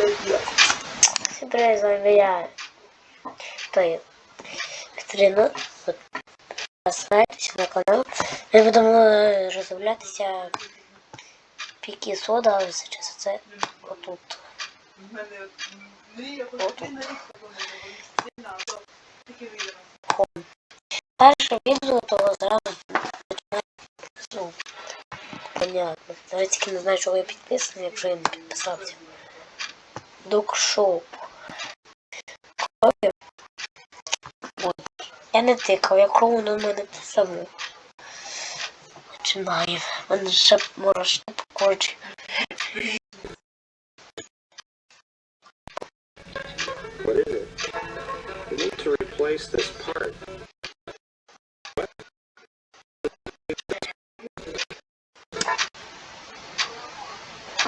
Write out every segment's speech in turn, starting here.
Всім привіт, з вами я. Катерина. От, на канал. Ми будемо е, роздивлятися піки сода, але зараз це отут. Отут. Перше відео того зразу починає. Понятно. Навіть тільки не знаю, чого я підписаний, якщо я не підписався. Докшоп. Крові. Ой, Я не тикав, я крову на мене те саме. Починаю. В Мене ще мурашки по. What is it? We need to replace this part.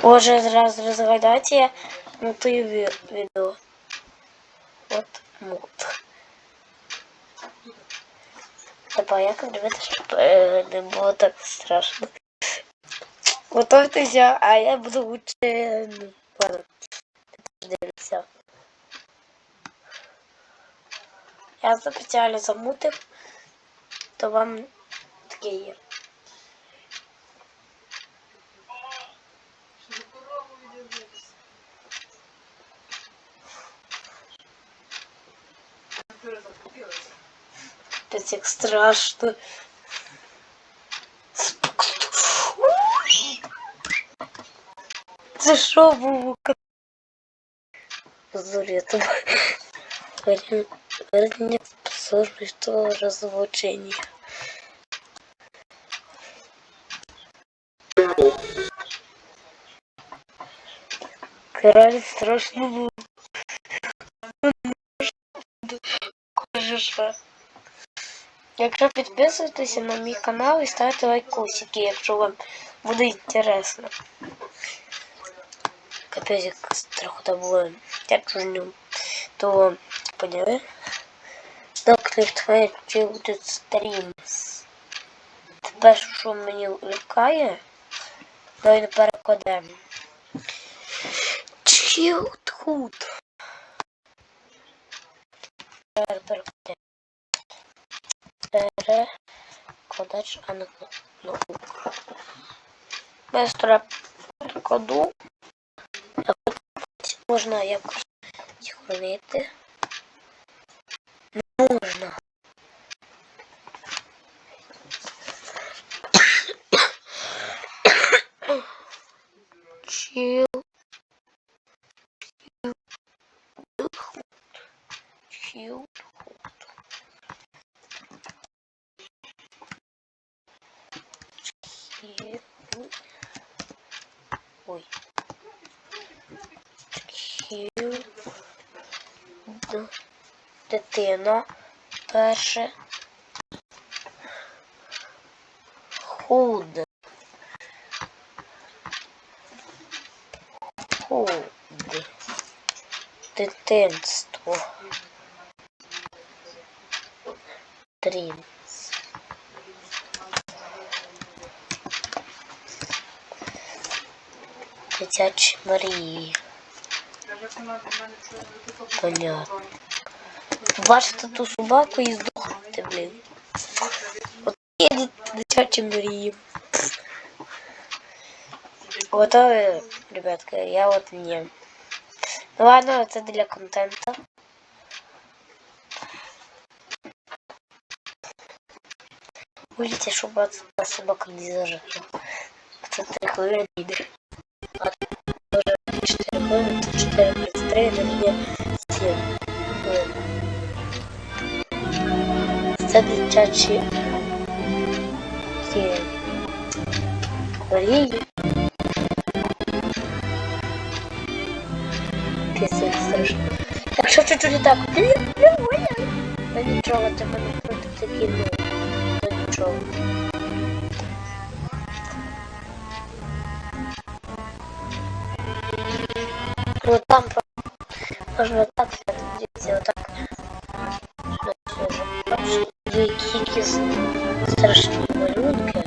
Боже, зразу розгадайте той ві- відео. От мут. Типа, як дивитися, щоб не було так страшно. Готуйтеся, а я буду лучше. ну, Ладно. Дивіться. Я спеціально замутив, то вам таке є. Що за корову відео дивишся? Натура закупилася. Це як страшно. Це що було? Зорето. Вернее, что разлучение. Trouble. Реально страшно було. Кожа. Якщо підписуєтеся на мій канал і ставите лайкосики, якщо вам буде інтересно. Капець, як страхота було. Як жню. То поняли? Доктор Children Streams. Тепер що мені лякає? Давай перекладемо. Childhood. Тепер перекладемо. Перекладач, ну. Без перекладу. Можна якось зіхронити. Можна. Чил. Чил. Ой. Д- Дитина. Перше. Худ. Худ. Дитинство. Дрімс. Дитячі мрії. Каже, як вона від мене чує, ти хочеш Понятно. Бачите ту собаку і здохнути, блін. От є дит- дитячі мрії. Готові, ребятки, я от ні. Ну ладно, це для контента. Виліться, щоб от та собака не зажила. Це три хвилини 4 хвилини, це 4.33, це є 7 хвилин. Це дитячі ці мрії. Це страшно. Чуть-чуть не блін, ой, ну нічого, це мене проти такі, ну, ну нічого. Можна так дивіться, отак. Що вже бачите, які якісь страшні малюнки.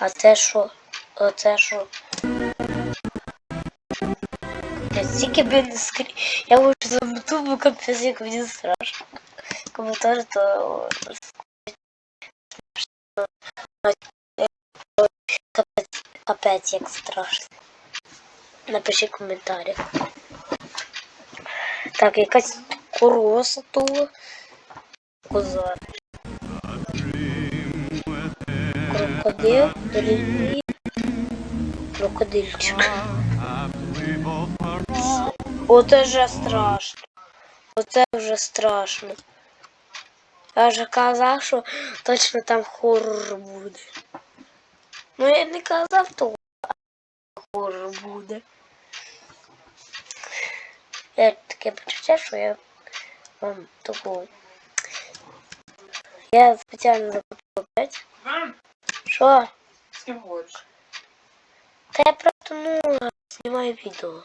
А це що? Оце що? Тільки б не скрі... Я можу замоту, бо капець, як мені страшно. Коментар, то... Капець, капець, як страшно. Напиши коментарі. Так, якась короса тула. Коза. Крокодил, рельєф, крокодильчик. Оце вже страшно. Оце вже страшно. Я вже казав, що точно там хоррор буде. Ну я не казав, то хоррор буде. Я таке почуття, що я вам таку. Я спеціально опять. Вам Що? з ким. Та я просто ну знімаю відео.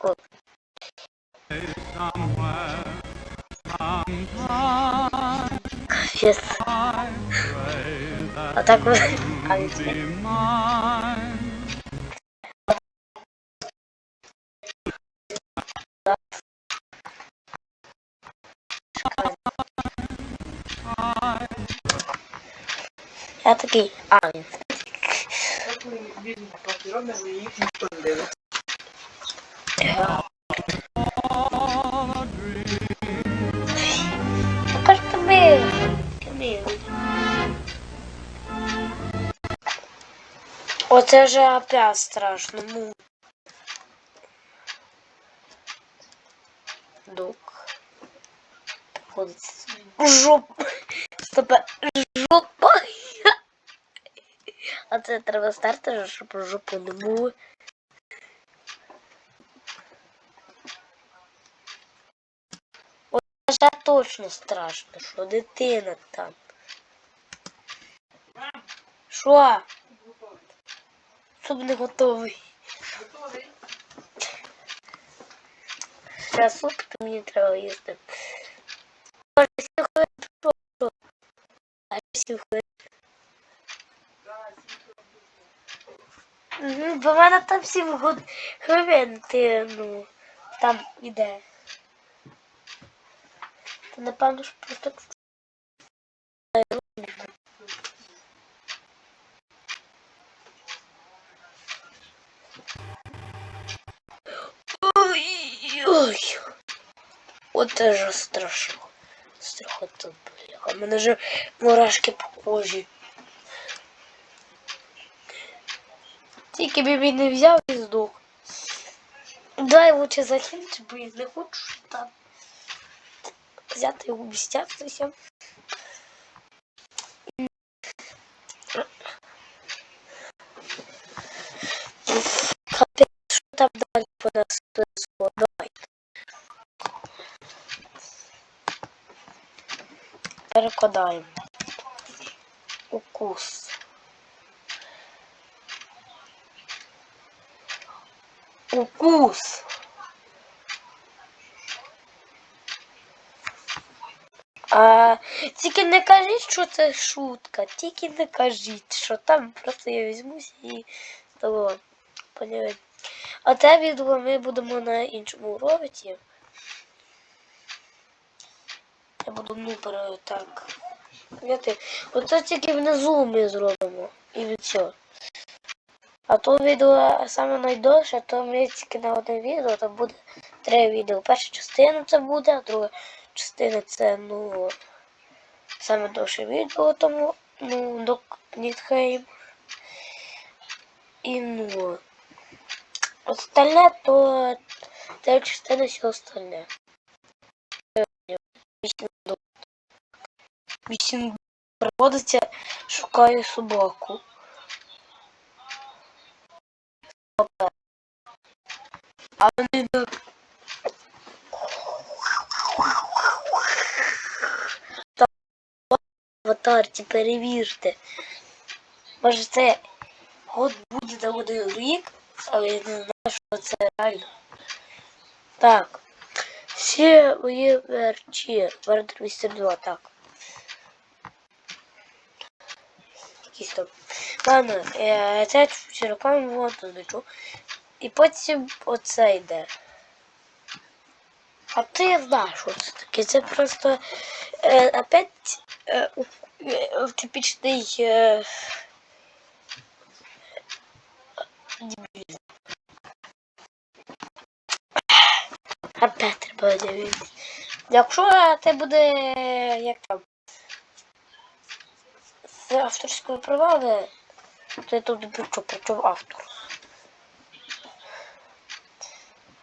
О. Капець. А так ви. Я такий. А, він. Робимо, їх ніхто не дивиться. Оце вже опять страшно. Ну. Дук. Ходить. Жопа. А це треба старти, щоб жопу не було. Вже точно страшно, що дитина там. Що? Щоб не готовий. Готовий? Ще суп, то мені треба їсти. Може, сім хвилин що? Що? А сім хвилин. Угу, бо мене там сім хвилин, ти, ну, там іде. То напевно ж просто Ой, ой. От це ж страшно. Страхота, бляха. У мене вже мурашки по кожі. Тільки б він не взяв і здох. Дай лучше закинути, бо я не хочу там взяти його містятися. Капець, що там далі по нас писало? Давай. Перекладаємо. Укус. Укус. А тільки не кажіть, що це шутка. Тільки не кажіть, що там просто я візьмусь і того подивитися. А те відео ми будемо на іншому роботі. Я буду ну так. Оце тільки внизу ми зробимо. І від цього. А то відео саме найдовше, то ми тільки на одне відео, то буде три відео. Перша частина це буде, а друга частина це ну саме довше відео, тому ну до Нітхейм. І ну остальне то третя частина все остальне. Вісім проводиться, шукаю собаку. А вони до аватарці перевірте. Може це год буде за один рік, але я не знаю, що це реально. Так. Всі мої верчі. Вердер містер 2, так. Якісь там. Ладно, це руками воду лечу. І потім оце йде. А ти знаю, що це таке. Це просто е, опять е, е, типічний е. Опять треба дивитися. Якщо це буде як там з авторської права, то я тут бичу, причому автор.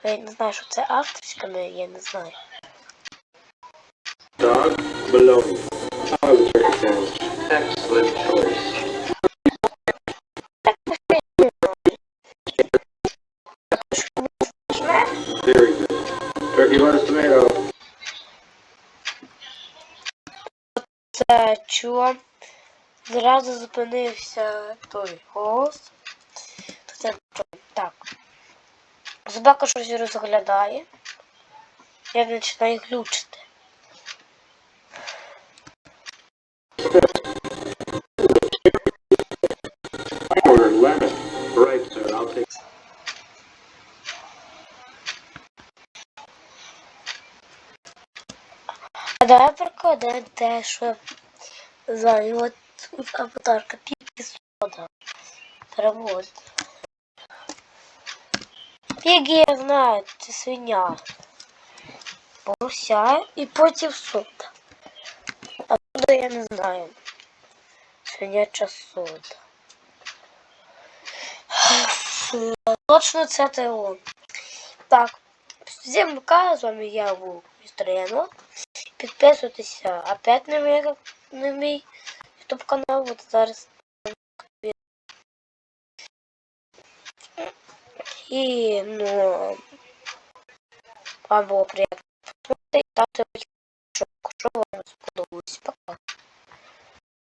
Я не знаю, що це авторська, але я не знаю. Dog below was. Excellent choice. Very good. Turkey lettuce tomato. Це чула. Зразу зупинився той голос. Це так. Собака щось розглядає. Я починаю глючити. А давай прикладемо те, що за от тут аватарка піки сода. Перевод. Піги я знаю, це свиня. Боруся і потім сода. А сода я не знаю. Свиняча сода. Точно це ТО. Так. Всім пока, з вами я був містер Янот. Підписуйтеся опять на мій, на мій YouTube канал. От зараз. І, ну, вам було приємно. Ставте лайк, якщо вам сподобалось. Пока.